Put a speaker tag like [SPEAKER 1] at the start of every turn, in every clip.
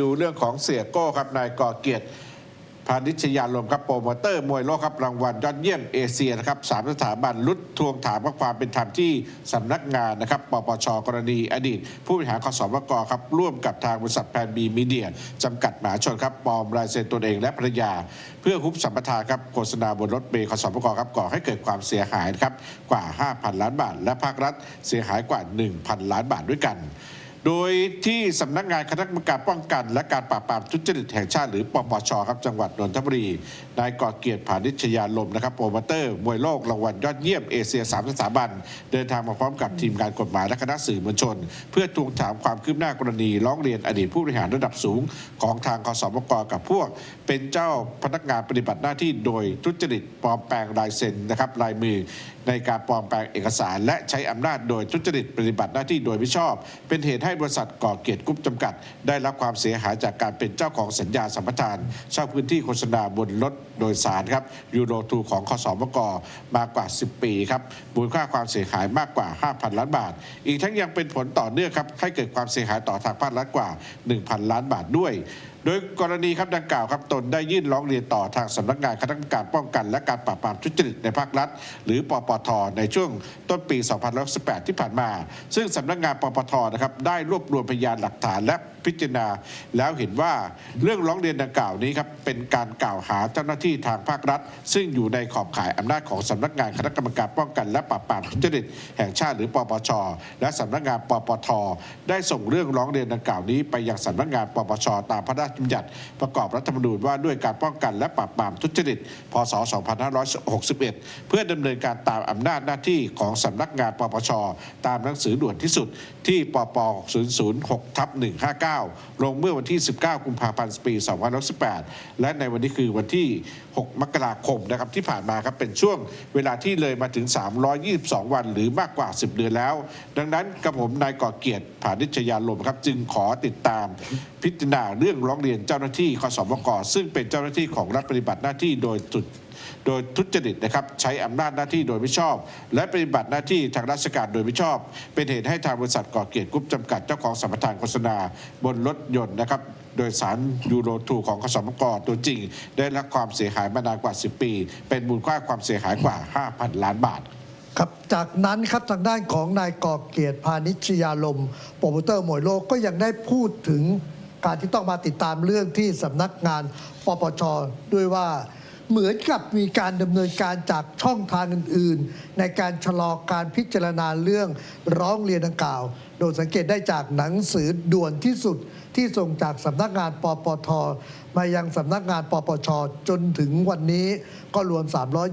[SPEAKER 1] ดูเรื่องของเสียโก้ครับนายก่อเกียรติพาณิชยาลมครับโปรโมเตอร์ มวยโลกครับรางวัลยอดเยี่ยมเอเชียนะครับสามสถาบันลุดทวงถามความเป็นธรรมที่สำนักงานนะครับปปชกรณีอดีต ผู้บริหารคสมกครับร่วมกับทางบริษัทแพนบีมีเดียจำกัดมหาชนครับปลอมลายเซ็นตนเองและภรรยา เพื่อฮุบสัมปทานครับโฆษณาบนรถเมล์คสมกครับก่อให้เกิดความเสียหายนะครับกว่า 5,000 ล้านบาท และภาครัฐเสียหายกว่า 1,000 ล้านบาทด้วยกัน โดยที่สำนักงานคณะกรรมการป้องกัน และการปราบปรามทุจริตแห่งชาติหรือปปชครับจังหวัดนนทบุรีนายก่อเกียรติผานิชยาลมนะครับโปรโมเตอร์มวยโลกรางวัลยอดเยี่ยมเอเชียสามสถาบัน เดินทางมาพร้อมกับทีมงานกฎหมายและคณะสื่อมวลชน เพื่อทวงถามความคืบหน้ากรณีร้องเรียนอดีตผู้บริหารระดับสูง ของทางคสมกกับพวก เป็นเจ้าพนักงานปฏิบัติหน้าที่โดยทุจริตปลอมแปลงลายเซ็นนะครับลายมือในการปลอมแปลงเอกสาร และใช้อำนาจโดยทุจริตปฏิบัติหน้าที่โดยมิชอบ เป็นเหตุให้บริษัทก่อเกียรติกรุ๊ปจำกัด ได้รับความเสียหายจากการเป็นเจ้าของสัญญาสัมปทานเช่าพื้นที่โฆษณาบนรถโดยสารครับยูโรทูของคอสมกมากว่า 10 ปีครับมูลค่าความเสียหายมากกว่า 5,000 ล้านบาท อีกทั้งยังเป็นผลต่อเนื่องครับให้เกิดความเสียหายต่อทางภาครัฐกว่า 1,000 ล้านบาทด้วย โดยกรณีครับดังกล่าวครับตนได้ยื่นร้องเรียนต่อทางสำนักงานคณะกรรมการป้องกัน และการปราบปรามทุจริตในภาครัฐ หรือปปท ในช่วงต้นปี 2018 ที่ผ่านมา ซึ่งสำนักงานปปทนะครับได้รวบรวมพยานหลักฐานและพิจารณา แล้วเห็นว่าเรื่องร้องเรียนดังกล่าวนี้ครับเป็นการกล่าวหาเจ้าหน้าที่ทางภาครัฐ ซึ่งอยู่ในขอบข่ายอำนาจของสำนักงานคณะกรรมการป้องกัน และปราบปรามทุจริตแห่งชาติหรือปปช และสำนักงานปปท ได้ส่งเรื่องร้องเรียนดังกล่าวนี้ไปยังสำนักงานปปชตามพระราชบัญญัติประกอบรัฐธรรมนูญว่าด้วยการป้องกันและปราบปรามทุจริต พศ 2561 เพื่อดำเนินการตามอำนาจหน้าที่ของสำนักงานปปช ตามหนังสือด่วนที่สุดที่ปป006ทับ159 ลงเมื่อวันที่ 19 กุมภาพันธ์ปี 2518 และในวันนี้คือวันที่ 6 มกราคมนะครับที่ผ่านมาครับเป็นช่วงเวลาที่เลยมาถึง 322 วันหรือมากกว่า 10 เดือนแล้ว ดังนั้นกับผมนายก่อเกียรติผานิชยาลมครับ จึงขอติดตาม พิจารณาเรื่องร้องเรียนเจ้าหน้าที่คสมกซึ่งเป็นเจ้าหน้าที่ของรัฐปฏิบัติหน้าที่โดยสุดโดยทุจริตนะครับใช้อำนาจหน้าที่โดยไม่ชอบ และปฏิบัติหน้าที่ทางราชการโดยไม่ชอบ เป็นเหตุให้ทางบริษัทก่อเกียรติกรุ๊ปจำกัดเจ้าของสัมปทานโฆษณา บนรถยนต์นะครับโดยสารยูโรทูของคสมกตัวจริง ได้รับความเสียหายมานานกว่า 10 ปี เป็นมูลค่าความเสียหายกว่า 5,000 ล้านบาท
[SPEAKER 2] ครับจากนั้นครับทางด้านของนายก่อเกียรติพานิชยาลมโปรโมเตอร์มวยโลกก็ยังได้พูดถึง การที่ต้องมาติดตามเรื่องที่สำนักงานปปชด้วยว่าเหมือนกับมีการดำเนินการจากช่องทางอื่น ๆ ในการชะลอการพิจารณาเรื่องร้องเรียนดังกล่าว โดยสังเกตได้จากหนังสือด่วนที่สุดที่ส่งจากสำนักงานปปท มายังสำนักงานปปช จนถึงวันนี้ก็รวม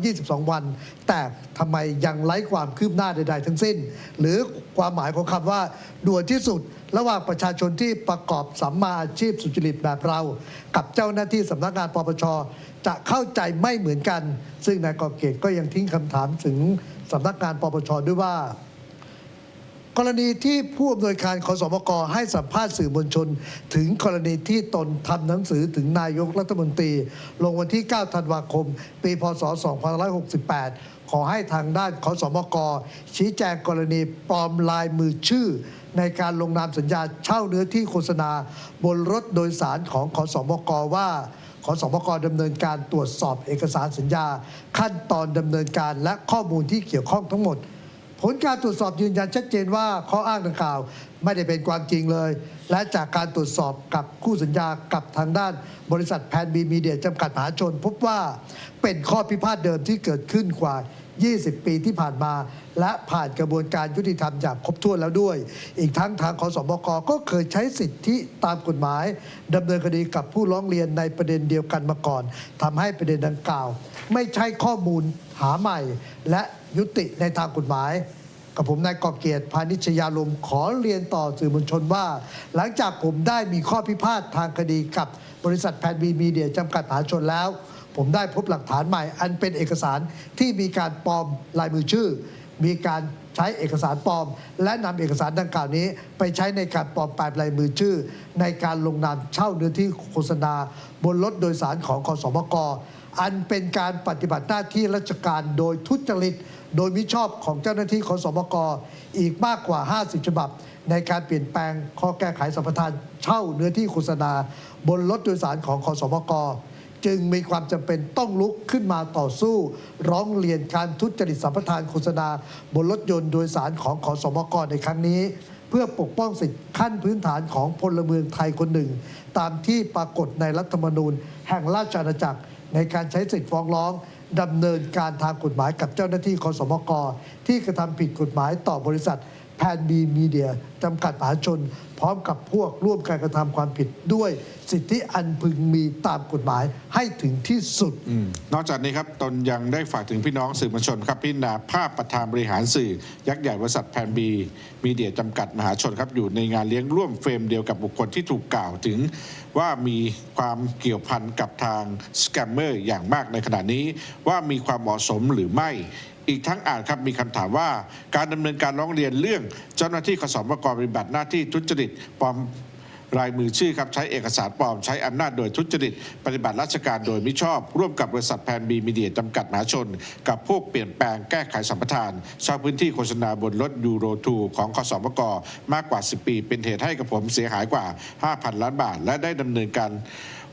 [SPEAKER 2] 322 วัน แต่ทำไมยังไร้ความคืบหน้าใด ๆ ทั้งสิ้น หรือความหมายของคำว่าด่วนที่สุด ระหว่างประชาชนที่ประกอบสัมมาอาชีพสุจริตแบบเรา กับเจ้าหน้าที่สำนักงานปปชจะเข้าใจไม่เหมือนกัน ซึ่งนายกอเกตก็ยังทิ้งคำถามถึงสำนักงานปปชด้วยว่า กรณีที่ผู้อำนวยการขอสมกให้สัมภาษณ์สื่อมวลชน ถึงกรณีที่ตนทำหนังสือถึงนายกรัฐมนตรี ลงวันที่ 9 ธันวาคม ปีพศ 2568 ขอให้ทางด้านขอสมกชี้แจงกรณีปลอมลายมือชื่อ ในการลงนามสัญญาเช่าเนื้อที่โฆษณา บนรถโดยสารของขอสมกว่าขอสมกดำเนินการตรวจสอบเอกสารสัญญา ขั้นตอนดำเนินการและข้อมูลที่เกี่ยวข้องทั้งหมด ผลการตรวจสอบยืนยันชัดเจนว่าข้ออ้างดังกล่าว ไม่ได้เป็นความจริงเลย และจากการตรวจสอบกับคู่สัญญากับทางด้านบริษัทแพนบีมีเดียจำกัดมหาชน พบว่าเป็นข้อพิพาทเดิมที่เกิดขึ้นกว่า 20 ปีที่ผ่านมา และผ่านกระบวนการยุติธรรมอย่างครบถ้วนแล้วด้วย อีกทั้งทางขสมกก็เคยใช้สิทธิตามกฎหมายดำเนินคดีกับผู้ร้องเรียนในประเด็นเดียวกันมาก่อนทำให้ประเด็นดังกล่าว ไม่ใช่ข้อมูลหาใหม่ และยุติในทางกฎหมายกับผมนายกอเกียรติพานิชยาลมขอเรียนต่อสื่อมวลชนว่า หลังจากผมได้มีข้อพิพาททางคดีกับบริษัทแพนบีมีเดียจำกัดมหาชนแล้ว ผมได้พบหลักฐานใหม่ อันเป็นเอกสารที่มีการปลอมลายมือชื่อ มีการใช้เอกสารปลอม และนำเอกสารดังกล่าวนี้ ไปใช้ในการปลอมแปลงลายมือชื่อ ในการลงนามเช่าเนื้อที่โฆษณา บนรถโดยสารของคสมกอันเป็นการปฏิบัติหน้าที่ราชการโดยทุจริต โดยมิชอบของเจ้าหน้าที่ขอสมกอีกมากกว่า 50 ฉบับ ในการเปลี่ยนแปลงข้อแก้ไขสัมปทานเช่าเนื้อที่โฆษณา บนรถโดยสารของขอสมก จึงมีความจำเป็นต้องลุกขึ้นมาต่อสู้ ร้องเรียนการทุจริตสัมปทานโฆษณา บนรถยนต์โดยสารของขอสมกในครั้งนี้ เพื่อปกป้องสิทธิขั้นพื้นฐานของพลเมืองไทยคนหนึ่ง ตามที่ปรากฏในรัฐธรรมนูญ แห่งราชอาณาจักร ในการใช้สิทธิฟ้องร้องดำเนินการทางกฎหมายกับเจ้าหน้าที่คสมกที่กระทำผิดกฎหมายต่อบริษัท แพนบีมีเดียจำกัดมหาชน พร้อมกับพวกร่วมการกระทำความผิดด้วยสิทธิอันพึงมีตามกฎหมายให้ถึงที่สุด
[SPEAKER 1] อืมนอกจากนี้ครับตนยังได้ฝากถึงพี่น้องสื่อมวลชนครับพิจารณาภาพประธานบริหารสื่อ ยักษ์ใหญ่บริษัทแพนบีมีเดียจำกัดมหาชนครับอยู่ในงานเลี้ยงร่วมเฟรมเดียวกับบุคคลที่ถูกกล่าวถึง ว่ามีความเกี่ยวพันกับทางสแกมเมอร์อย่างมากในขณะนี้ ว่ามีความเหมาะสมหรือไม่อีกทั้งอาจครับมีคำถามว่า การดำเนินการร้องเรียนเรื่องเจ้าหน้าที่ขสมกปฏิบัติหน้าที่ทุจริตปลอม รายมือชื่อครับใช้เอกสารปลอมใช้อำนาจโดยทุจริต ปฏิบัติราชการโดยมิชอบ ร่วมกับบริษัทแพนบีมีเดียจำกัดมหาชน กับพวกเปลี่ยนแปลงแก้ไขสัมปทานเช่าพื้นที่โฆษณาบนรถยูโรทูของคสมกมากกว่า 10 ปี เป็นเหตุให้กับผมเสียหายกว่า 5,000 ล้านบาท และได้ดำเนินการ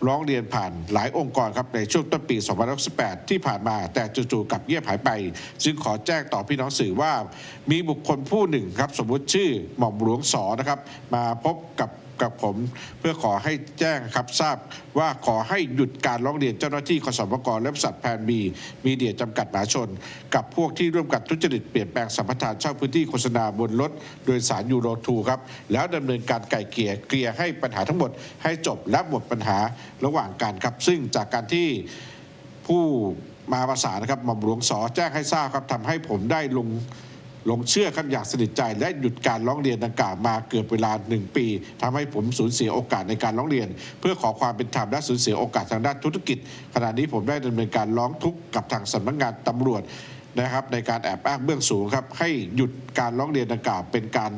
[SPEAKER 1] ร้องเรียนผ่านหลายองค์กรครับในช่วงต้นปี 2018 ที่ผ่านมา แต่จู่ๆกับเงียบหายไป จึงขอแจ้งต่อพี่น้องสื่อว่า มีบุคคลผู้หนึ่งครับสมมติชื่อหม่อมหลวงสอนะครับ มาพบกับ กับผม เพื่อขอให้แจ้งครับทราบว่าขอให้หยุดการร้องเรียนเจ้าหน้าที่คสมกและบริษัทแพนบีมีเดียจำกัดมหาชน กับพวกที่ร่วมกันทุจริตเปลี่ยนแปลงสัมปทานเช่าพื้นที่โฆษณาบนรถโดยสารยูโรทูครับแล้วดำเนินการไกล่เกลี่ยเกลี่ยให้ปัญหาทั้งหมด ให้จบและหมดปัญหาระหว่างกันครับซึ่งจากการที่ผู้มาประสานนะครับหม่อมหลวงสอแจ้งให้ทราบครับทำให้ผมได้ลง หลงเชื่อครับอย่างสนิทใจ และหยุดการร้องเรียนดังกล่าวมาเกือบเวลาหนึ่งปีทำให้ผมสูญเสียโอกาสในการร้องเรียน เพื่อขอความเป็นธรรมและสูญเสียโอกาสทางด้านธุรกิจขณะนี้ผมได้ดำเนินการร้องทุกข์กับทางสำนักงานตำรวจนะครับ ในการแอบอ้างเบื้องสูงครับให้หยุดการร้องเรียนดังกล่าวเป็นการ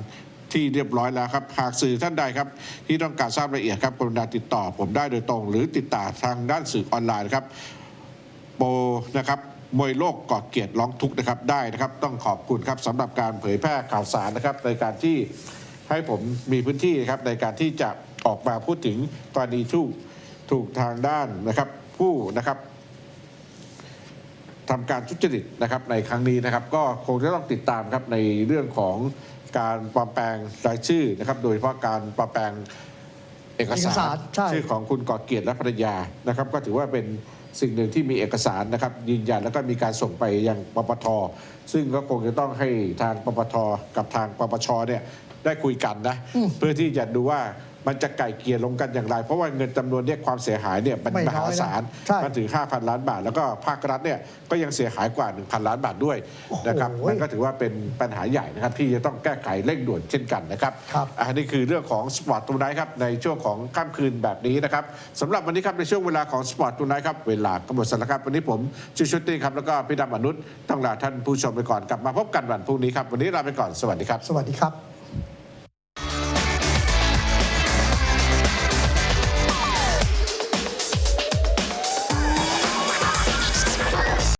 [SPEAKER 1] ที่เรียบร้อยแล้วครับ หากสื่อท่านใดครับ ที่ต้องการทราบรายละเอียดครับกรุณาติดต่อผมได้โดยตรง หรือติดต่อทางด้านสื่อออนไลน์นครับโปนะครับ มวยโลกกอดเกียรติร้องทุกข์นะครับได้นะครับ ต้องขอบคุณครับสำหรับการเผยแพร่ข่าวสารนะครับในการที่ให้ผมมีพื้นที่นะครับในการที่จะออกมาพูดถึงกรณีที่ถูกทางด้านนะครับผู้นะครับทำการทุจริตนะครับในครั้งนี้นะครับ ก็คงจะต้องติดตามครับในเรื่องของการปลอมแปลงรายชื่อนะครับ โดยเฉพาะการปลอมแปลงเอก
[SPEAKER 2] เอก
[SPEAKER 1] สา
[SPEAKER 2] สารรใช่
[SPEAKER 1] ชื่อของคุณกอเกียรติและภรรยานะครับ ก็ถือว่าเป็น สิ่งหนึ่งที่มีเอกสารนะครับยืนยันแล้วก็มีการส่งไปยังปปท ซึ่งก็คงจะต้องให้ทางปปท กับทางปปชเนี่ยได้คุยกันนะ เพื่อที่จะดูว่า มันจะไก่เกลี่ยลงกันอย่างไร เพราะว่าเงินจำนวนเนี้ความเสียหายเนี่ยมัน
[SPEAKER 2] ไม่
[SPEAKER 1] ม
[SPEAKER 2] น้
[SPEAKER 1] หา
[SPEAKER 2] อยนะ
[SPEAKER 1] ศาล
[SPEAKER 2] ใช่
[SPEAKER 1] มันถึง 5,000 ล้านบาท แล้วก็ภาครัฐเนี่ยก็ยังเสียหายกว่า 1,000 ล้านบาทด้วย
[SPEAKER 2] โอ้โห
[SPEAKER 1] นะครับมันก็ถือว่าเป็นปัญหาใหญ่นะครับ ที่จะต้องแก้ไขเร่งด่วนเช่นกันนะครับ
[SPEAKER 2] ครับ
[SPEAKER 1] อันนี้คือเรื่องของสปอร์ตตูไนท์ครับในช่วงของค่ำคืนแบบนี้นะครับสำหรับวันนี้ครับในช่วงเวลาของสปอร์ตตูไนท์ครับเวลากำหนดสแล้วครับวันนี้ผมชื่อชุดตี้ครับแล้วก็พี่ดำอนุษย์ต้องลาท่านผู้ชมไปก่อนกลับมาพบกันวันพรุ่งนี้ครับวันนี้ลาไปก่อนสวัสดีครับ
[SPEAKER 2] สวัสดีครับ